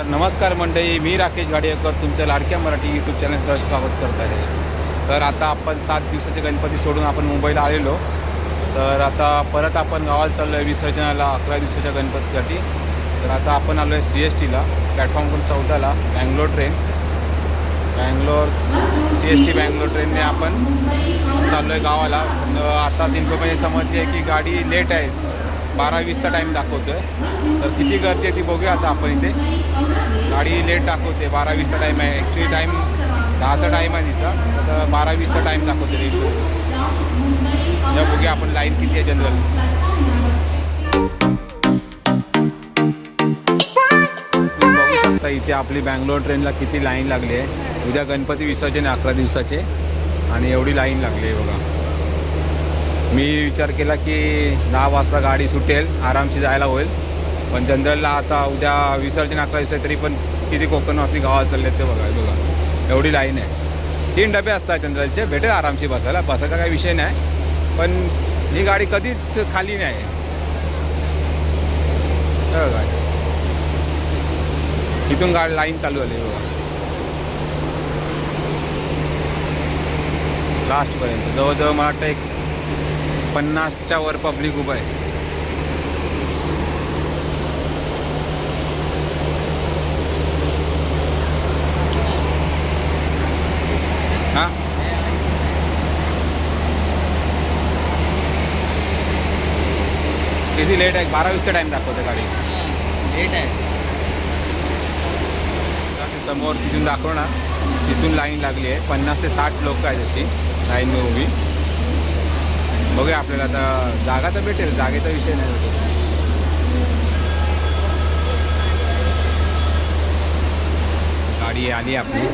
तर नमस्कार मंडळी मी राकेश गाडेकर तुमच्या लाडक्या मराठी यूट्यूब चॅनल सहर्ष स्वागत करत आहे. तर आता आपण सात दिवसाचे गणपती सोडून आपण मुंबईला आलेलो. तर आता परत आपण गावाला चाललो आहे विसर्जनाला अकरा दिवसाच्या गणपतीसाठी. तर आता आपण आलो आहे सी एस टीला प्लॅटफॉर्मवर चौदाला Bangalore train Bangalore C S T Bangalore ट्रेनने आपण चाललो आहे गावाला आताच इन्फॉर्मेशन समजली आहे की गाडी लेट आहे. बारा वीसचा टाईम दाखवतो आहे तर किती गर्दी आहे ती बघूया आता आपण इथे. गाडी लेट दाखवते बारा वीसचा टाईम आहे. ॲक्च्युली टाईम दहाचा टाईम आहे तिचा. तर बारा वीसचा टाईम दाखवते रेशो या बघूया आपण लाईन किती आहे जनरल तुम्ही बघू शकता इथे आपली बँगलोर ट्रेनला किती लाईन लागली. आहे उद्या गणपती विसर्जन अकरा दिवसाचे. आणि एवढी लाईन लागली आहे बघा. मी विचार केला की दहा वाजता गाडी सुटेल आरामशी जायला होईल. पण जनरलला आता उद्या विसर्जन अकरा दिवस तरी पण किती कोकणवासी गावात चालले ते बघा बघा. एवढी लाईन आहे. तीन डबे असतात जनरलचे भेटेल आरामशी बसायला. बसायचा काही विषय नाही. पण ही गाडी कधीच खाली नाही. बघा. इथून गाडी लाईन चालू झाली बघा. लास्टपर्यंत जवळजवळ मला वाटतं एक पन्नासच्या वर पब्लिक उभं आहे. हा? किती लेट आहे? बारा वीसचा टाईम दाखवते गाडी लेट आहे. समोर तिथून दाखव ना. तिथून लाईन लागली आहे. पन्नास ते साठ लोक आहेत अशी. लाईन उभी. बघूया आपल्याला आता जागा तर भेटेल जागेचा विषय नाही गाडी आली आपली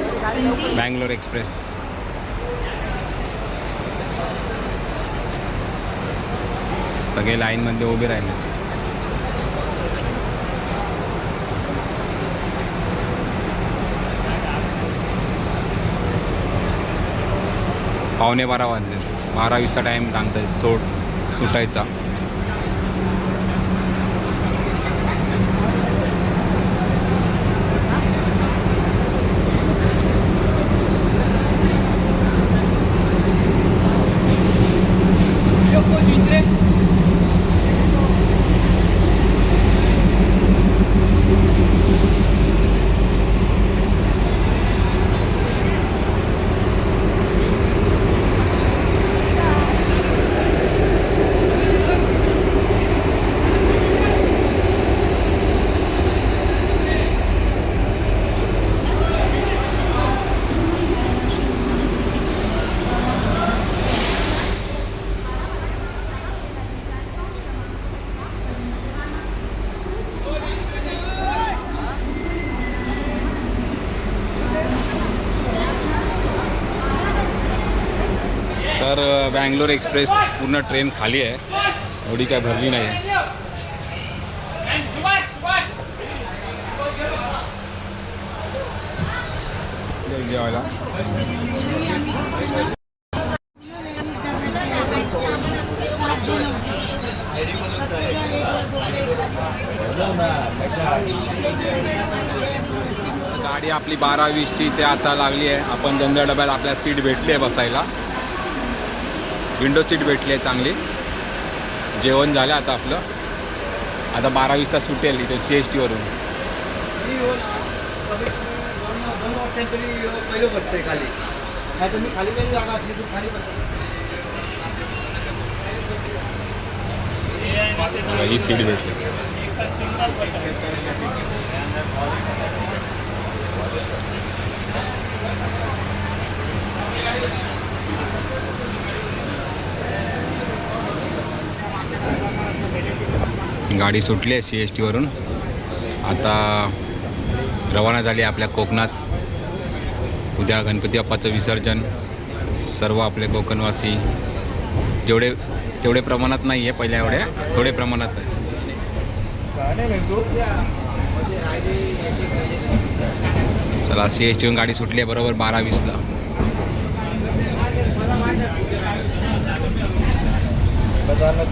बँगलोर एक्सप्रेस. सगळे लाईनमध्ये उभे राहिले. पावणे बारा वाजले. बारावीचा टाईम सांगताय सोड सुटायचा. तर बँगलोर एक्सप्रेस पूर्ण ट्रेन खाली आहे. एवढी काय भरली नाही जेवायला गाडी आपली बारा वीसची ते आता लागली आहे. आपण जनरल डब्यात आपल्याला सीट भेटली आहे बसायला. विंडो सीट भेटली आहे चांगली. जेवण झालं आता आपलं. आता बारावीस तास सुटेल इथे सी एस टीवरून ही सीट भेटली पहिलं बसतंय खाली नाही तर मी खाली जरी जागा असली तर खाली बसतो ही सीट भेटली गाडी सुटली आहे सी एस टीवरून आता रवाना झाली आपल्या कोकणात. उद्या गणपती बाप्पाचं विसर्जन सर्व आपले कोकणवासी. जेवढे तेवढे प्रमाणात नाही आहे पहिल्या एवढ्या थोडे प्रमाणात आहे चला सी एस टीहून गाडी सुटली आहे बरोबर बारा वीसला बजारला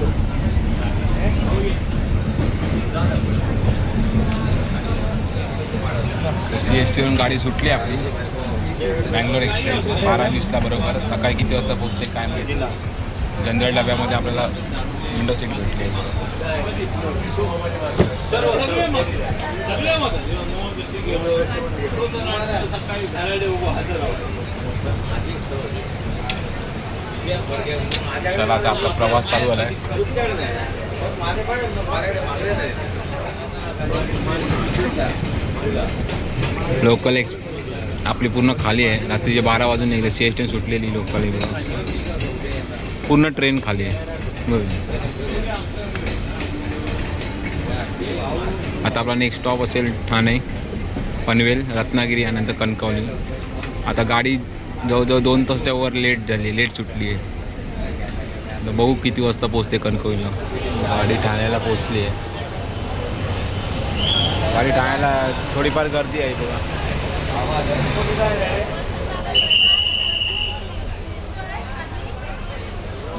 तर सी एस टीवरून गाडी सुटली आपली. बँगलोर एक्सप्रेस बारा वीसला बरोबर. सकाळी किती वाजता पोहोचते काय माहिती? जनरल डब्यामध्ये आपल्याला विंडो सीट भेटली. चला आता आपला प्रवास चालू झाला आहे लोकल एक्स आपली पूर्ण खाली आहे. रात्रीचे बारा वाजून निघले. सी एस टी सुटलेली लोकल पूर्ण ट्रेन खाली आहे. आता आपला नेक्स्ट स्टॉप असेल ठाणे पनवेल रत्नागिरी यानंतर कणकवली. आता गाडी जवळजवळ दोन तासच्या वर लेट झाली लेट सुटली आहे. बघू किती वाजता पोचते कणकवलीला. गाडी ठाण्याला पोचली आहे. गाडी ठाण्याला थोडीफार गर्दी आहे बघा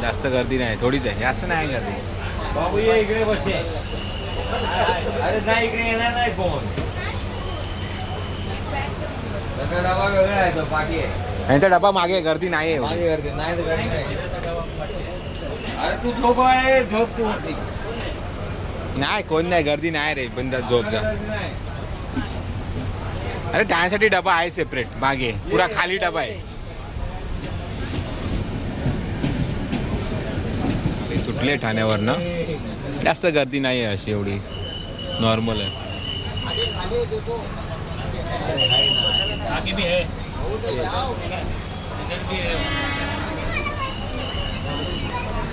जास्त गर्दी नाही थोडीच आहे. जास्त नाही गर्दी. बाबू ये इकडे बसे अरे नाही इकडे येणार नाही कोण. त्याचा डबा वेगळा आहे तो पाठी आहे. यांचा डबा मागे गर्दी नाही आहे. मागे करते नाही तर गर्दी नाही. अरे तू झोप आहे झोप तू. नाही कोण नाही गर्दी नाही रे बंद झोप जा. अरे ठाण्यासाठी डबा आहे सेपरेट मागे. पुरा खाली डबा आहे. सुटले ठाण्यावरनं जास्त गर्दी नाही आहे अशी एवढी. नॉर्मल आहे.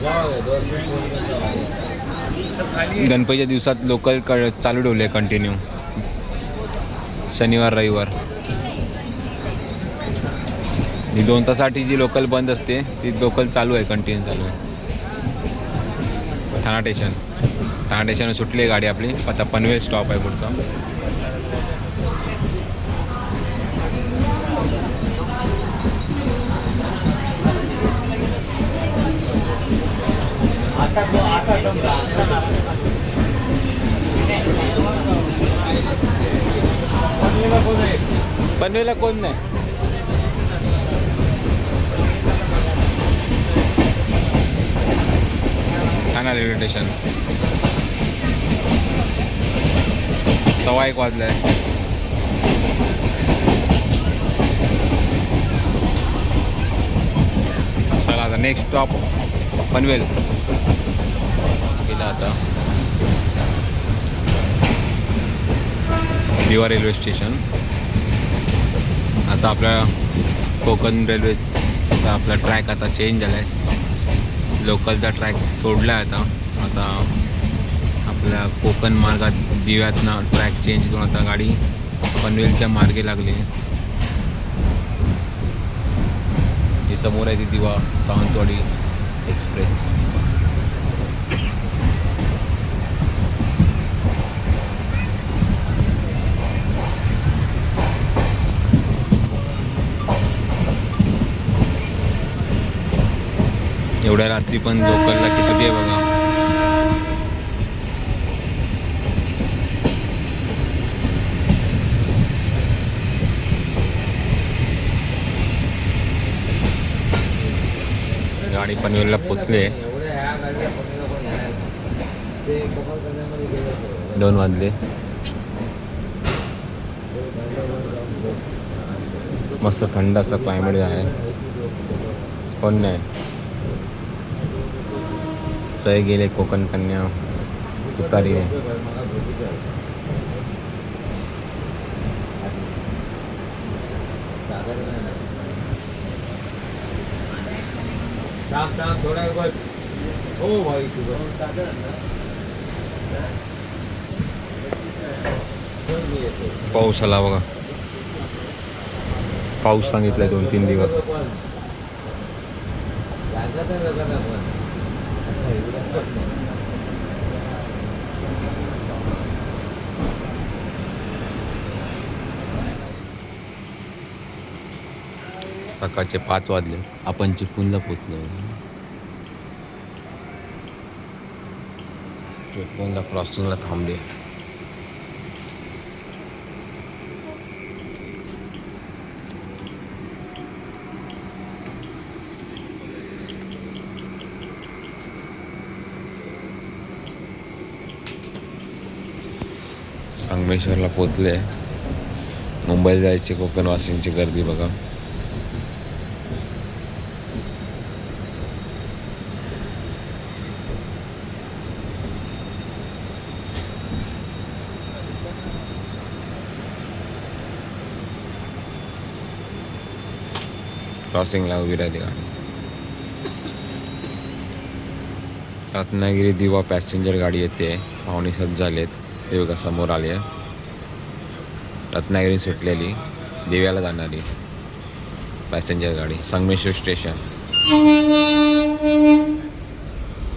जाऊ गणपतीच्या दिवसात लोकल क चालू ठेवले कंटिन्यू शनिवार रविवार. ही दोन तासाठी जी लोकल बंद असते ती लोकल चालू आहे कंटिन्यू चालू आहे. ठाणा स्टेशन ठाणा स्टेशन सुटली आहे गाडी आपली. आता पनवेल स्टॉप आहे पुढचा. पनवेलला कोण नाही. ठाणा रेल्वे स्टेशन सव्वा एक वाजलाय. चला आता नेक्स्ट स्टॉप पनवेल गेला आता. दिवा रेल्वे स्टेशन. आता आपल्या कोकण रेल्वेचा आपला ट्रॅक आता चेंज झाला आहे लोकलचा ट्रॅक सोडला आहे आता. आता आपल्या कोकण मार्गात दिव्यातनं ट्रॅक चेंज करून आता गाडी पनवेलच्या मार्गे लागली. जी समोर आहे ती दिवा सावंतवाडी एक्सप्रेस. एवढ्या रात्री पण लोकलला किती दे बघा. गाडी पनवेलला पोचले दोन वाजले. मस्त थंड असं क्लायमेट आहे. कोण नाही. सय गेले कोकण कन्या तुतारी थोडा बस. हो भाई तू पाऊस आला बघा. पाऊस सांगितलाय दोन तीन दिवस लागला तर लागला पण सकाळचे पाच वाजले. आपण चिपळूणला पोचलो. चिपळूणला क्रॉसिंगला थांबले. रामेश्वरला पोचले मुंबईला जायची कोकणवासींची गर्दी बघा. क्रॉसिंगला उभी राहिली गाडी. रत्नागिरी दिवा पॅसेंजर गाडी येते. पाहुणे सात झालेत. ते बघा समोर आले आहे. रत्नागिरी सुटलेली दिव्याला जाणारी पॅसेंजर गाडी संगमेश्वर स्टेशन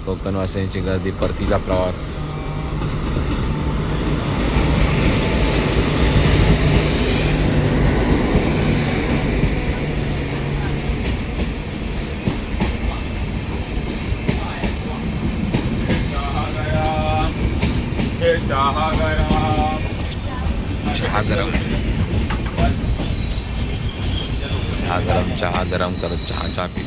कोकणवासियांची गर्दी परतीचा प्रवास. चहा गरम चहा गरम चहा गरम करत चहा चहा पी.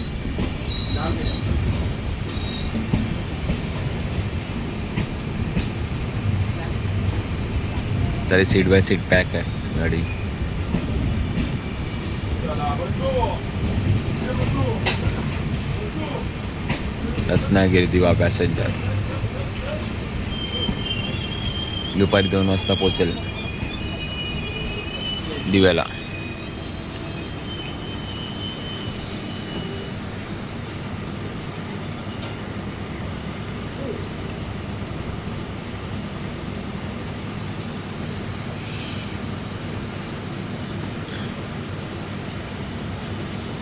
तरी सीट बाय सीट पॅक आहे गाडी. रत्नागिरी दिवा पॅसेंजर दुपारी दोन वाजता पोचेल दिव्याला.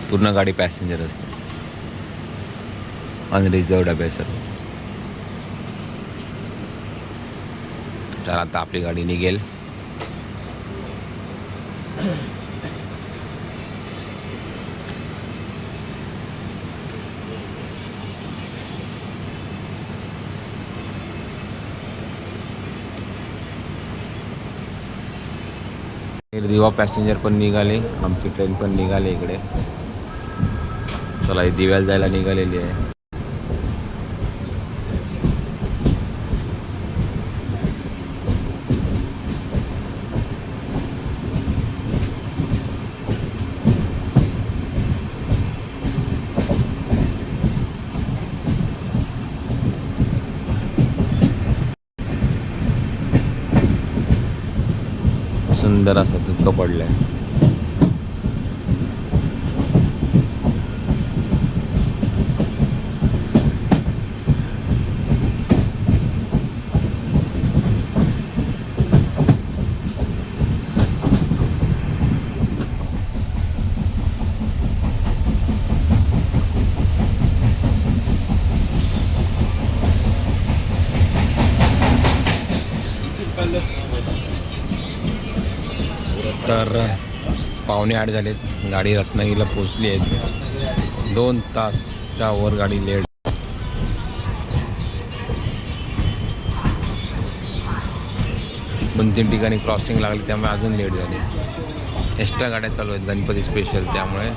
पूर्ण गाडी पॅसेंजर असते. अनरिझर्व डबे सर्व तर आता आपली गाडी निघेल. दिवा पॅसेंजर पण निघाले. आमची ट्रेन पण निघाली इकडे. चला ही दिव्याला जायला निघालेली आहे. सुंदर असं धुकं पडलंय. तर पावणे आठ झालेत. गाडी रत्नागिरीला पोचली आहे दोन तासच्या वर गाडी लेट. दोन तीन ठिकाणी क्रॉसिंग लागली त्यामुळे अजून लेट झाली. एक्स्ट्रा गाड्या चालू आहेत गणपती स्पेशल त्यामुळे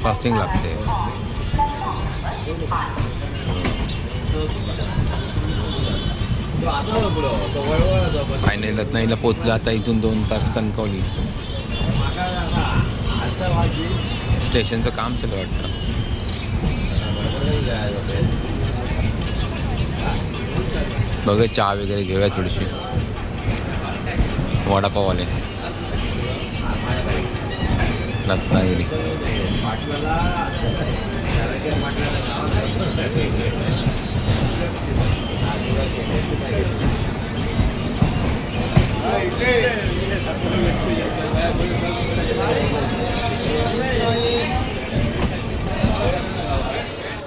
क्रॉसिंग लागते. फायनल रत्नागिरीला पोचलं आता इथून दोन तास कणकवली स्टेशनचं काम चालू वाटतं बघा चहा वगैरे घेऊया थोडीशी वडापाववाले रत्नागिरी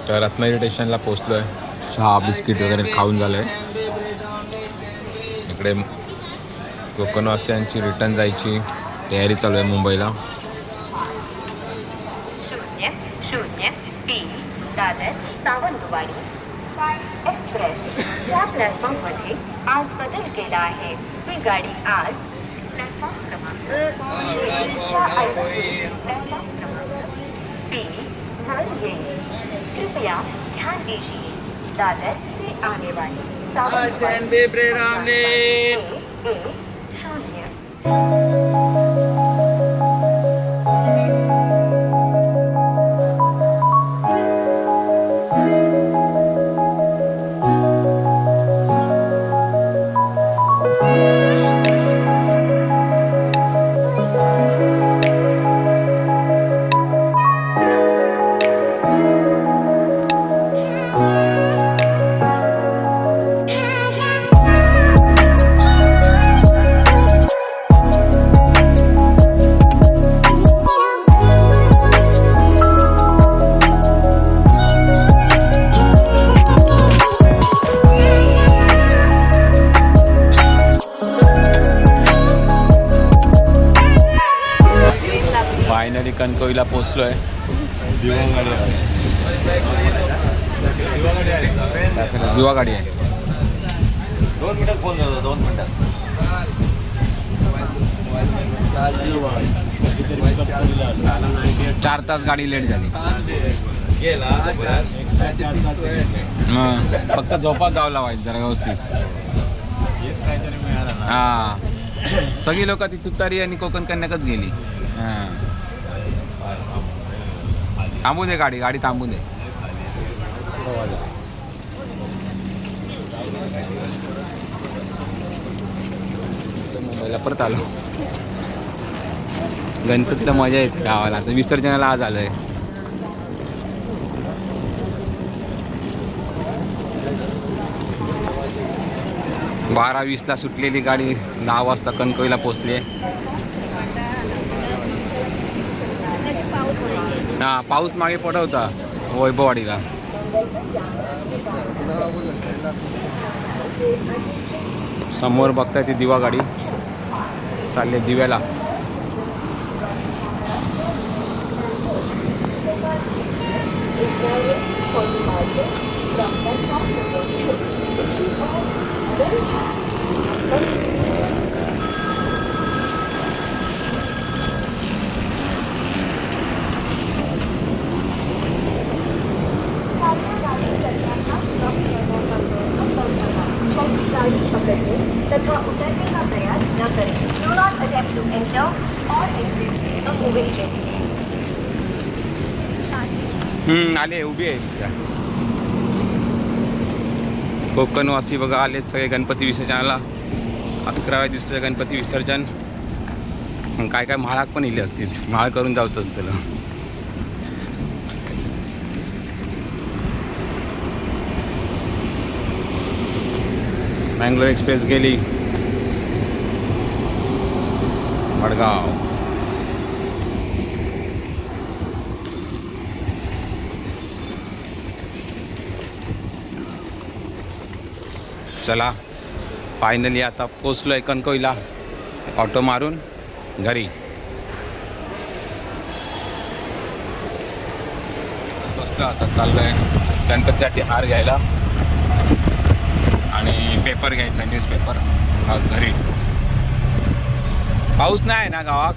तर रत्नागिरी स्टेशनला पोचलो आहे चहा बिस्किट वगैरे खाऊन झालं आहे इकडे कोकणवासियांची रिटर्न जायची तयारी चालू आहे मुंबईला. शून्य शून्य तीन दादर सावंतवाडी एक्सप्रेस या प्लॅटफॉर्ममध्ये आज बदल केला आहे. ही गाडी आज प्लॅटफॉर्म क्रमांक तीन वर येईल. कृपया ध्यान दीजिए. दादर से आने वाली प्रेरामने कणकवलीला पोचलो आहे दिवा गाडी आहे. दोन मिनिटात फोन दोन मिनिटात. चार तास गाडी लेट झाली. फक्त झोपा गाव लावायचं जरा व्यवस्थित. हा. सगळी लोक ती तुतारी आणि कोकण कन्याकच गेली. हा. थांबू दे गाडी गाडी थांबू दे. मुंबईला परत आलो. गणपतीला मजा येते गावाला. आता विसर्जनाला आज आलोय. बारा वीसला सुटलेली गाडी दहा वाजता कणकवीला पोचली आहे पाऊस नाहीये हा पाऊस मागे पडत होता वैभववाडीला. समोर बघताय ती दिवा गाडी. चालले दिव्याला. तथा उतरने का प्रयास न करें। Do not attempt to enter और exit a moving train hmm, आले उभी आहे. रिक्षा कोकणवासी बघा आले सगळे गणपती विसर्जनाला. अकराव्या दिवसाचं गणपती विसर्जन. काय काय माळाक पण इले असतील. माळ करून जाऊच असतं मँगलोर एक्सप्रेस गेली. वडगाव चला फायनली आता पोचलो आहे कणकोईला ऑटो मारून घरी. बसलो आता चाललो आहे गणपतीसाठी हार घ्यायला. पेपर घ्यायचा न्यूजपेपर हा घरी. पाऊस नाही ना गावात?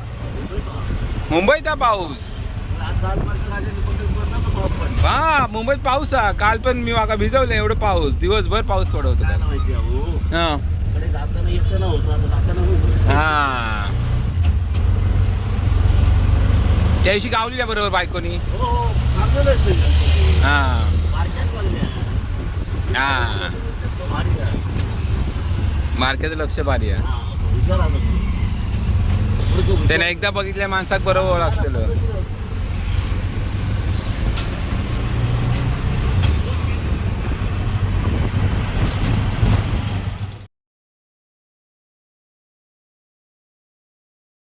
मुंबईत पाऊस. हा मुंबईत पाऊस आहे. काल पण मी वागा भिजवलं एवढं पाऊस. दिवसभर पाऊस पडत होता. हा. हा त्या दिवशी गावलेल्या बरोबर बायकोनी? हा हा. मार्केट लक्ष भारी आहे. त्याने एकदा बघितल्या माणसाक बरोबर लागतं